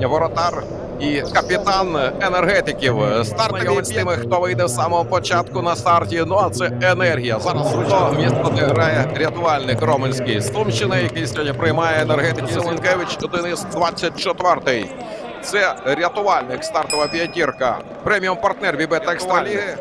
Воротар і капітан енергетиків. Стартові з тими, хто вийде з самого початку на старті. Ну а це енергія. Зараз то місто, де грає рятувальник Роменський з Сумщини, який сьогодні приймає енергетик Зеленкевич, із 24-й. Це рятувальник, стартова п'ятірка. Преміум партнер Бібет Екстра Ліги.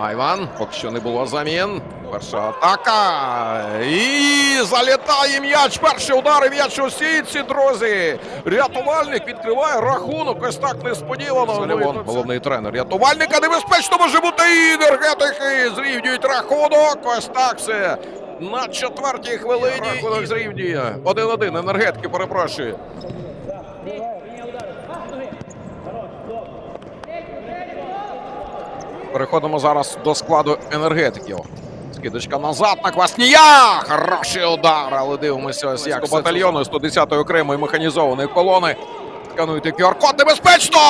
Айван, поки що не було замін. Перша атака. І залітає м'яч. Перший удар і м'яч у сітці, друзі. Рятувальник відкриває рахунок. Ось так несподівано. Солівон, головний тренер. Рятувальника небезпечно може бути і енергетики. Зрівнюють рахунок. Ось так все. На четвертій хвилині рахунок зрівнює. Один-один. Енергетики перепрошую. Переходимо зараз до складу енергетиків. Скидочка назад на Кваснія. Хороший удар, але дивимося ось як батальйону 110-ї окремої механізованої колони. Скануйте QR-код небезпечно!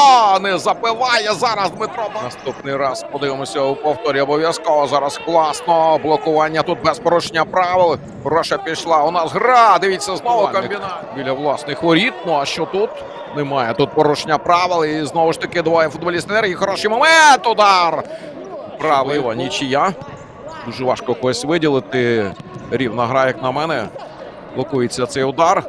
Не забиває зараз Дмитро. Наступний раз подивимося у повторі обов'язково. Зараз класно. Блокування тут без порушення правил. Хороша пішла. У нас гра. Дивіться знову комбінат. Біля власних воріт. Ну а що тут? Немає тут порушення правил. І знову ж таки двоє футболістів енергії. Хороший момент. Удар. Правило, нічия. Дуже важко когось виділити. Рівна гра, як на мене. Блокується цей удар.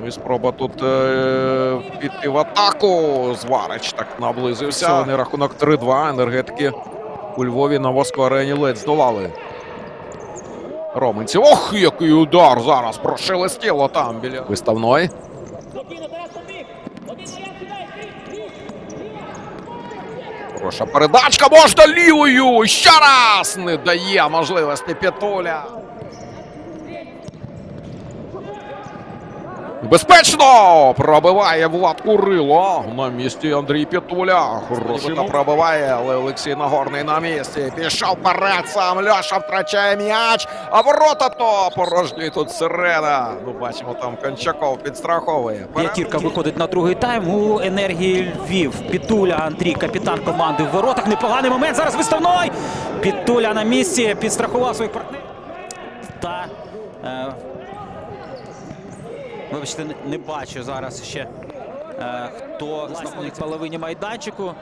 Ну і спроба тут е- піти в атаку. Зварич так наблизився. Сьогодні рахунок 3-2. Енергетики у Львові на Воско арені ледь здолали. Роменці. Ох, який удар зараз прошелестіло там біля виставної. Хороша передачка можна лівою. Ще раз не дає можливості Петуля. Безпечно! Пробиває Влад Курило. На місці Андрій Петуля. Хороший пробиває, але Олексій Нагорний на місці. Пішов вперед сам. Льоша втрачає м'яч. А ворота то порожній тут сирена. Ну, бачимо, там Кончаков підстраховує. П'ятірка виходить на другий тайм. У енергії Львів. Пітуля Андрій, капітан команди в воротах. Непоганий момент. Зараз виставной. Пітуля на місці. Підстрахував своїх партнерів. Та е, вибачте, не, бачу зараз ще е, хто знаходиться в половині майданчику.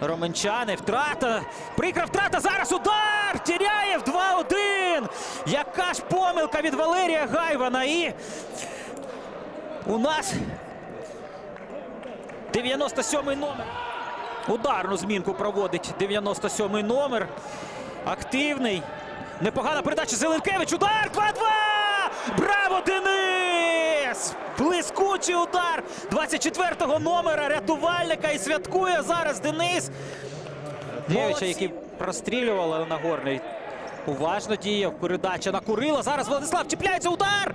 Роменчани. Втрата. Прикра втрата. Зараз удар. Тіряєв 2-1. Яка ж помилка від Валерія Гайвана. І у нас 97-й номер. Ударну змінку проводить 97-й номер. Активний. Непогана передача Зеленкевич. Удар 2-2! Браво, Денис! Блискучий удар 24-го номера рятувальника і святкує зараз Денис. Девича, який прострілював, але Нагорний уважно діяв. Передача на Курила. Зараз Владислав чіпляється. Удар!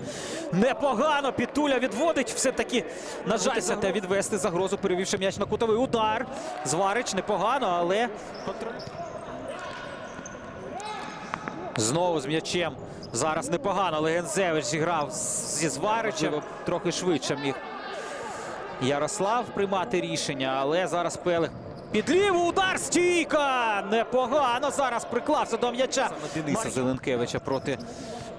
Непогано. Пітуля відводить. Все-таки, на жаль, те відвести загрозу, перевівши м'яч на кутовий удар. Зварич непогано, але. Знову з м'ячем. Зараз непогано, але Гензевич зіграв зі Зваричем. Трохи швидше міг Ярослав приймати рішення, але зараз Пелих. Під ліву удар стійка! Непогано зараз приклався до м'яча. Дениса Зеленкевича проти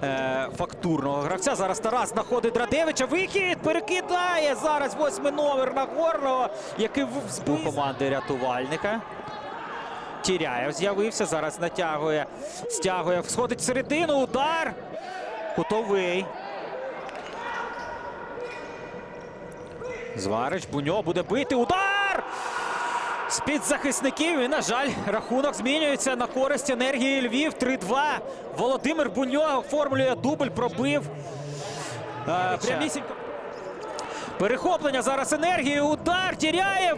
е, фактурного гравця. Зараз Тарас знаходить Радевича. Вихід перекидає зараз восьмий номер Нагорного, який в- збив команди рятувальника. Тіряєв з'явився, зараз натягує, стягує, сходить в середину, удар. Кутовий. Зварич, Буньо буде бити. Удар! З-під захисників. І, на жаль, рахунок змінюється на користь енергії Львів. 3-2. Володимир Буньо оформлює дубль, пробив. Е, прямісінько. Перехоплення зараз енергії. Удар Тіряєв.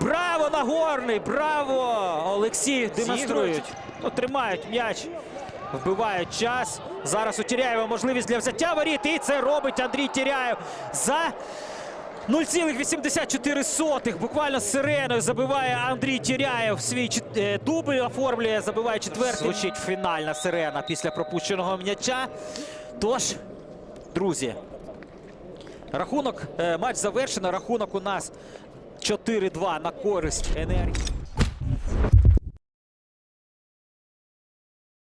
Браво, Нагорний! Браво! Олексій демонструють. Ну, тримають м'яч. Вбивають час. Зараз у Тіряєва можливість для взяття воріт. І це робить Андрій Тіряєв за 0,84. Буквально з сиреною забиває Андрій Тіряєв свій е, дубль оформлює, забиває четвертий. Звучить фінальна сирена після пропущеного м'яча. Тож, друзі, Рахунок, е, матч завершено. Рахунок у нас 4-2 на користь енергії.